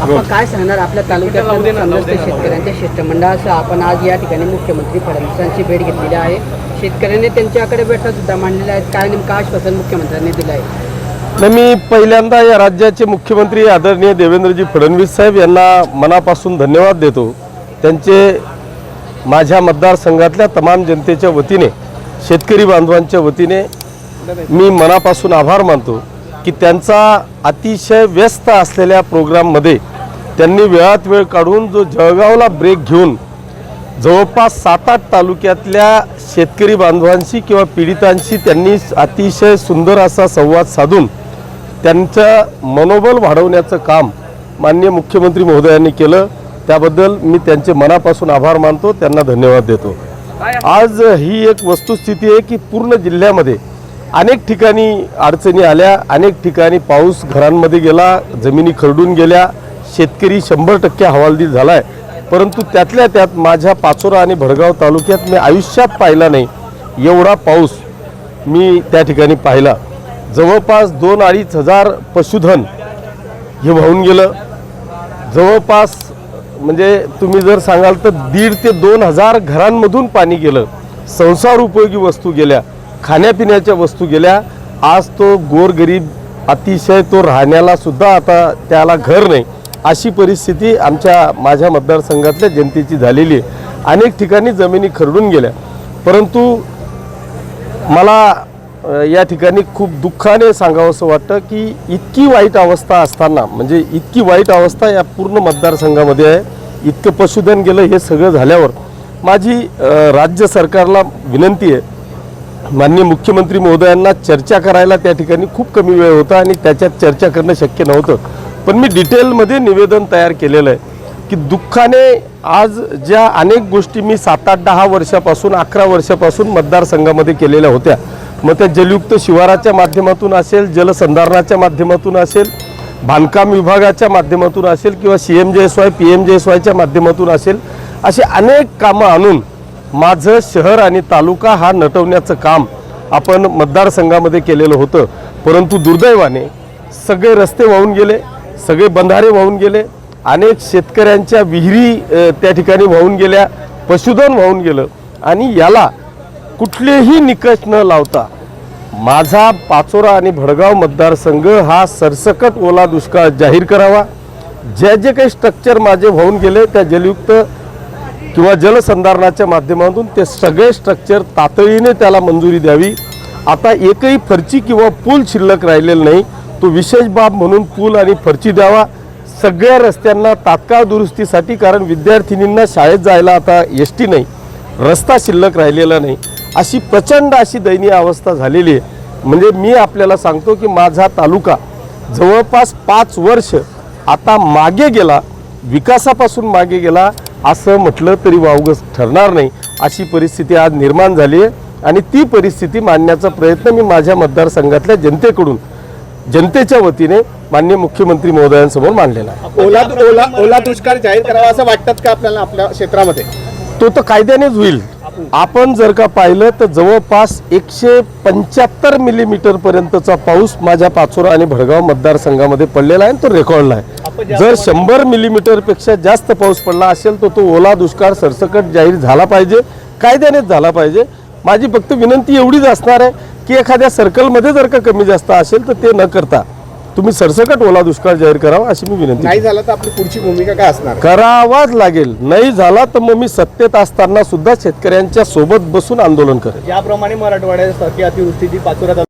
आपण काय सांगणार? आपल्या तालुक्यातल्या शेतकऱ्यांच्या शिष्टमंडळासह आपण आज या ठिकाणी मुख्यमंत्री फडणवीसांची भेट घेतलेली आहे. शेतकऱ्यांनी त्यांच्याकडे भेटा सुद्धा मांडलेल्या आहेत. काय नेमकं आश्वासन मुख्यमंत्र्यांनी दिलं आहे? नाही मी पहिल्यांदा या राज्याचे मुख्यमंत्री आदरणीय देवेंद्रजी फडणवीस साहेब यांना मनापासून धन्यवाद देतो. त्यांचे माझ्या मतदारसंघातल्या तमाम जनतेच्या वतीने शेतकरी बांधवांच्या वतीने मी मनापासून आभार मानतो. की त्यांचा अतिशय व्यस्त असलेल्या प्रोग्राममध्ये त्यांनी वेळात वेळ काढून जो जळगावला ब्रेक घेऊन जवळपास सात आठ तालुक्यातल्या शेतकरी बांधवांशी किंवा पीडितांशी त्यांनी अतिशय सुंदर असा संवाद साधून त्यांचं मनोबल वाढवण्याचं काम माननीय मुख्यमंत्री महोदयांनी केलं. त्याबद्दल मी त्यांचे मनापासून आभार मानतो. त्यांना धन्यवाद देतो. आज ही एक वस्तुस्थिती आहे की पूर्ण जिल्ह्यामध्ये अनेक ठिकाणी अडचणी आल्या अनेक ठिकाणी पाऊस घरांमध्ये गेला जमिनी खरडून गेल्या शेतकरी शंभर टक्के हवालदिल झाला आहे परंतु त्यातल्या त्यात माझ्या पाचोरा आणि भडगाव तालुक्यात मी आयुष्यात पाहिला नाही एवढा पाऊस मी त्या ठिकाणी पाहिला. जवळपास दोन अडीच हजार पशुधन हे वाहून गेलं. जवळपास म्हणजे तुम्ही जर सांगाल तर दीड ते दोन हजार घरांमधून पाणी गेलं. संसार उपयोगी वस्तू गेल्या. खाण्यापिण्याच्या वस्तू गेल्या. आज तो गोरगरीब अतिशय तो राहण्याला सुद्धा आता त्याला घर नाही. अशी परिस्थिती आमच्या माझ्या मतदारसंघातल्या जनतेची झालेली आहे. अनेक ठिकाणी जमिनी खरडून गेल्या. परंतु मला या ठिकाणी खूप दुःखाने सांगावंसं वाटतं की इतकी वाईट अवस्था असताना म्हणजे इतकी वाईट अवस्था या पूर्ण मतदारसंघामध्ये आहे. इतकं पशुधन गेलं हे सगळं झाल्यावर माझी राज्य सरकारला विनंती आहे माननीय मुख्यमंत्री महोदयांना चर्चा करायला त्या ठिकाणी खूप कमी वेळ होता आणि त्याच्यात चर्चा करणं शक्य नव्हतं. पण मी डिटेलमध्ये निवेदन तयार केलेलं आहे की दुःखाने आज ज्या अनेक गोष्टी मी सात आठ दहा वर्षापासून अकरा वर्षापासून मतदारसंघामध्ये केलेल्या होत्या. मग त्या जलयुक्त शिवाराच्या माध्यमातून असेल जलसंधारणाच्या माध्यमातून असेल बांधकाम विभागाच्या माध्यमातून असेल किंवा C M J S Y P M J S वायच्या माध्यमातून असेल असे अनेक कामं आणून माझं शहर आणि तालुका हा नटवण्याचं काम आपण मतदारसंघामध्ये केलेलं होतं. परंतु दुर्दैवाने सगळे रस्ते वाहून गेले सगळे बंधारे वाहून गेले अनेक शेतकऱ्यांच्या विहिरी त्या ठिकाणी वाहून गेल्या पशुधन वाहून गेलं आणि याला कुठलेही निकष न लावता माझा पाचोरा आणि भडगाव मतदारसंघ हा सरसकट ओला दुष्काळ जाहीर करावा. ज्या जे काही स्ट्रक्चर माझे वाहून गेले त्या जलयुक्त किंवा जलसंधारणाच्या माध्यमातून ते सगळे स्ट्रक्चर तातडीने त्याला मंजुरी द्यावी. आता एकही फरची किंवा पूल शिल्लक राहिलेला नाही तो विशेष बाब म्हणून पूल आणि फरची द्यावा. सगळ्या रस्त्यांना तात्काळ दुरुस्तीसाठी कारण विद्यार्थिनींना शाळेत जायला आता एस टी नाही रस्ता शिल्लक राहिलेला नाही. अशी प्रचंड अशी दयनीय अवस्था झालेली आहे. म्हणजे मी आपल्याला सांगतो की माझा तालुका जवळपास पाच वर्ष आता मागे गेला विकासापासून मागे गेला असं म्हटलं तरी वावगं ठरणार नाही. अशी परिस्थिती आज निर्माण झाली आहे आणि ती परिस्थिती मांडण्याचा प्रयत्न मी माझ्या मतदारसंघातल्या जनतेकडून जनतेच्या वतीने माननीय मुख्यमंत्री महोदयांसमोर मांडलेला आहे. ओला ओला ओला दुष्काळ जाहीर करावा असं वाटतात का आपल्याला आपल्या क्षेत्रामध्ये? तो तर कायद्यानेच होईल. आपण जर का पाहिलं तर जवळपास एकशे पंच्याहत्तर मिलीमीटर पर्यंतचा पाऊस माझ्या पाचोरा आणि भडगाव मतदारसंघामध्ये पडलेला आहे तो रेकॉर्डला आहे. जर शंभर मिलीमीटरपेक्षा जास्त पाऊस पडला असेल तर तो ओला दुष्काळ सरसकट जाहीर झाला पाहिजे कायद्यानेच झाला पाहिजे. माझी फक्त विनंती एवढीच असणार आहे की एखाद्या सर्कलमध्ये जर का कमी जास्त असेल तर ते न करता तुम्ही सरसकट ओला दुष्काळ जाहीर करावा अशी मी विनंती नाही. झालं तर आपली पुढची भूमिका काय असणार? करावाच लागेल. नाही झाला तर मग मी सत्तेत असताना सुद्धा शेतकऱ्यांच्या सोबत बसून आंदोलन करेन याप्रमाणे मराठवाड्यासाठी अतिवृष्टीची पाचोरा